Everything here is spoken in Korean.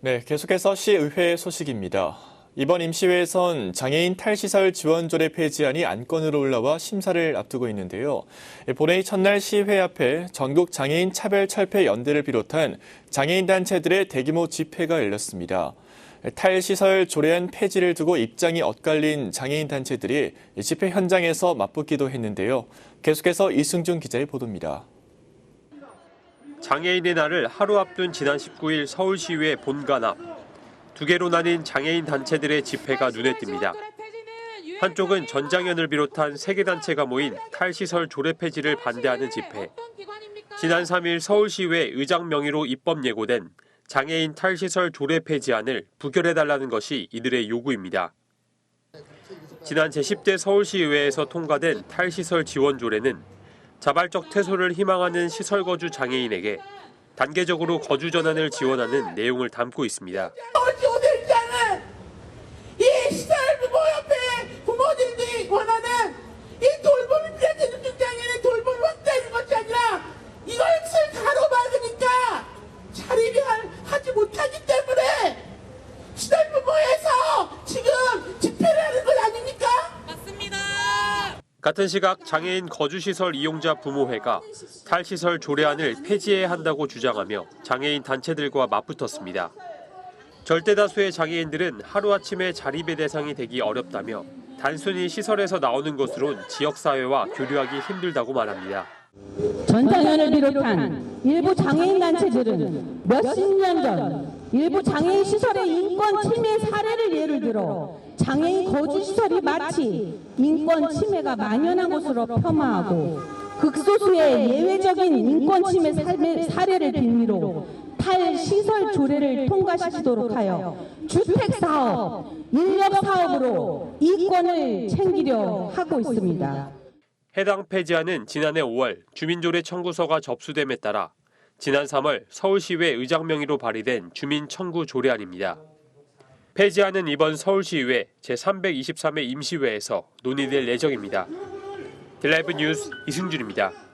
네, 계속해서 시의회 소식입니다. 이번 임시회에선 장애인 탈시설 지원조례 폐지안이 안건으로 올라와 심사를 앞두고 있는데요. 본회의 첫날 시회 앞에 전국 장애인 차별 철폐 연대를 비롯한 장애인 단체들의 대규모 집회가 열렸습니다. 탈시설 조례안 폐지를 두고 입장이 엇갈린 장애인 단체들이 집회 현장에서 맞붙기도 했는데요. 계속해서 이승준 기자의 보도입니다. 장애인의 날을 하루 앞둔 지난 19일 서울시의회 본관 앞. 두 개로 나뉜 장애인 단체들의 집회가 눈에 띕니다. 한쪽은 전장현을 비롯한 세 개 단체가 모인 탈시설 조례 폐지를 반대하는 집회. 지난 3일 서울시의회 의장 명의로 입법 예고된 장애인 탈시설 조례 폐지안을 부결해달라는 것이 이들의 요구입니다. 지난 제10대 서울시의회에서 통과된 탈시설 지원 조례는 자발적 퇴소를 희망하는 시설 거주 장애인에게 단계적으로 거주 전환을 지원하는 내용을 담고 있습니다. 서울시오들장은 이 시설부모협회 부모들이 원하는 이 돌봄을 필요한 중장애인의 돌봄을 확대하는 것이 아니라 이것을 가로막으니까 자립을 하지 못하기 때문에 시설부모에서 지금 집회를 하는 것 아닙니까? 같은 시각 장애인 거주시설 이용자 부모회가 탈시설 조례안을 폐지해야 한다고 주장하며 장애인 단체들과 맞붙었습니다. 절대 다수의 장애인들은 하루아침에 자립의 대상이 되기 어렵다며 단순히 시설에서 나오는 것으론 지역사회와 교류하기 힘들다고 말합니다. 전장현을 비롯한 일부 장애인 단체들은 몇십 년 전 일부 장애인 시설의 인권 침해 사례를 예를 들어 장애인 거주 시설이 마치 인권 침해가 만연한 곳으로 폄하하고 극소수의 예외적인 인권 침해 사례를 빌미로 탈시설 조례를 통과시키도록 하여 주택 사업, 인력 사업으로 이권을 챙기려 하고 있습니다. 해당 폐지안은 지난해 5월 주민조례 청구서가 접수됨에 따라 지난 3월 서울시의회 의장 명의로 발의된 주민 청구 조례안입니다. 폐지안은 이번 서울시의회 제323회 임시회에서 논의될 예정입니다. 딜라이브 뉴스 이승준입니다.